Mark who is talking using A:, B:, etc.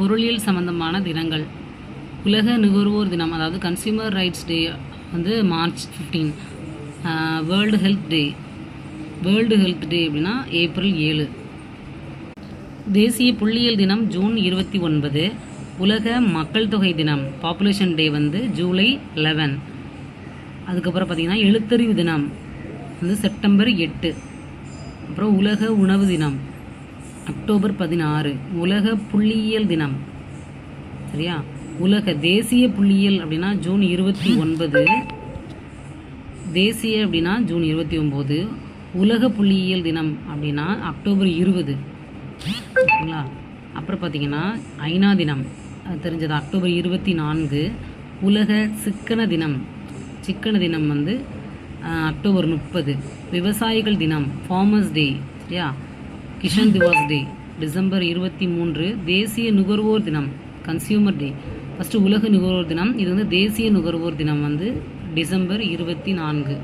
A: பொருளியல் சம்பந்தமான தினங்கள். உலக நுகர்வோர் தினம் அதாவது கன்சியூமர் ரைட்ஸ் டே வந்து March fifteen world health day world health day அப்படின்னா ஏப்ரல் ஏழு. தேசிய புள்ளியியல் தினம் ஜூன் இருபத்தி ஒன்பது. உலக மக்கள் தொகை தினம் பாப்புலேஷன் டே வந்து ஜூலை லெவன் அதுக்கப்புறம் பார்த்திங்கன்னா எழுத்தறிவு தினம் வந்து செப்டம்பர் எட்டு. அப்புறம் உலக உணவு தினம். அக்டோபர் பதினாறு உலக புள்ளியியல் தினம். சரியா? உலக தேசிய புள்ளியியல் அப்படின்னா ஜூன் இருபத்தி ஒன்பது. தேசிய அப்படின்னா ஜூன் இருபத்தி ஒம்பது உலக புள்ளியியல் தினம் அப்படின்னா அக்டோபர் இருபது. ஓகேங்களா அப்புறம் பார்த்தீங்கன்னா ஐநா தினம். அது தெரிஞ்சது அக்டோபர் இருபத்தி நான்கு. உலக சிக்கன தினம். சிக்கன தினம் வந்து அக்டோபர் முப்பது. விவசாயிகள் தினம் ஃபார்மர்ஸ் டே. சரியா? கிஷன் திவாஸ் டே டிசம்பர் இருபத்தி மூன்று தேசிய நுகர்வோர் தினம் கன்சியூமர் டே ஃபஸ்ட்டு உலக நுகர்வோர் தினம் இது வந்து தேசிய நுகர்வோர் தினம் வந்து டிசம்பர் இருபத்தி நான்கு